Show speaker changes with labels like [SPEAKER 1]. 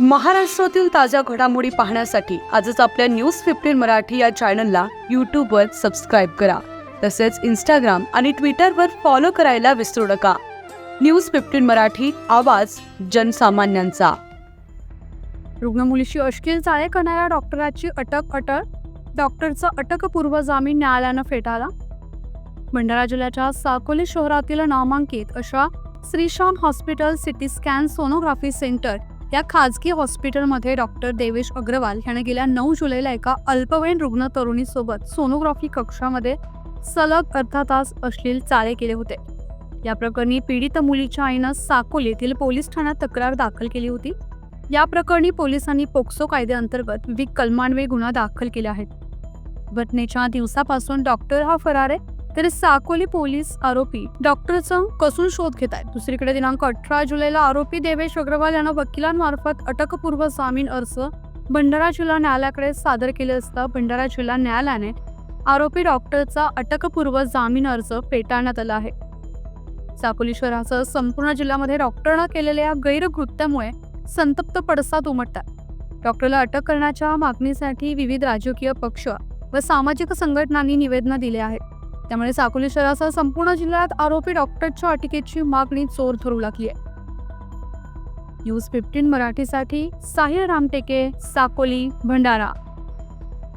[SPEAKER 1] महाराष्ट्रातील ताज्या घडामोडी पाहण्यासाठी आजच आपल्या न्यूज फिफ्टीन मराठी या चॅनलला यूट्यूबवर सबस्क्राईब करा. तसेच इंस्टाग्राम आणि ट्विटरवर फॉलो करायला विसरू नका. न्यूज फिफ्टीन मराठी आवाज जनसामान्यांचा.
[SPEAKER 2] रुग्ण मुलीशी अश्लील चाळे करणाऱ्या डॉक्टराची अटक अटक डॉक्टरचा अटकपूर्व जामीन न्यायालयानं फेटाळला? भंडारा जिल्ह्याच्या साकोली शहरातील नामांकित अशा Shrisham hospital city scan sonography centre या खाजगी हॉस्पिटलमध्ये डॉक्टर देवेश अग्रवाल याने गेल्या नऊ जुलैला एका अल्पवयीन रुग्ण तरुणीसोबत सोनोग्राफी कक्षामध्ये सलग अर्धा तास अश्लील चाळे केले होते. या प्रकरणी पीडित मुलीच्या आईनं साकोली येथील पोलीस ठाण्यात तक्रार दाखल केली होती. या प्रकरणी पोलिसांनी पोक्सो कायद्याअंतर्गत विक कलमान्वये गुन्हा दाखल केले आहेत घटनेच्या दिवसापासून डॉक्टर हा फरार आहे. तर साकोली पोलीस आरोपी डॉक्टरचा कसून शोध घेत आहेत. दुसरीकडे दिनांक अठरा जुलैला आरोपी देवेश अग्रवाल यांना वकिलांमार्फत अटकपूर्व जामीन अर्ज भंडारा जिल्हा न्यायालयाकडे सादर केले असता भंडारा जिल्हा न्यायालयाने आरोपी डॉक्टरचा अटकपूर्व जामीन अर्ज फेटाळण्यात आला आहे. साकोली शहरासह संपूर्ण जिल्ह्यामध्ये डॉक्टरनं केलेल्या गैरकृत्यामुळे संतप्त पडसाद उमटतात. डॉक्टरला अटक करण्याच्या मागणीसाठी विविध राजकीय पक्ष व सामाजिक संघटनांनी निवेदनं दिले आहेत त्यामुळे साकोली शहरासह संपूर्ण जिल्ह्यात आरोपी डॉक्टरच्या अटिकेची मागणी चोर धरू लागली आहे. न्यूज फिफ्टीन मराठीसाठी साहिल रामटेके साकोली भंडारा.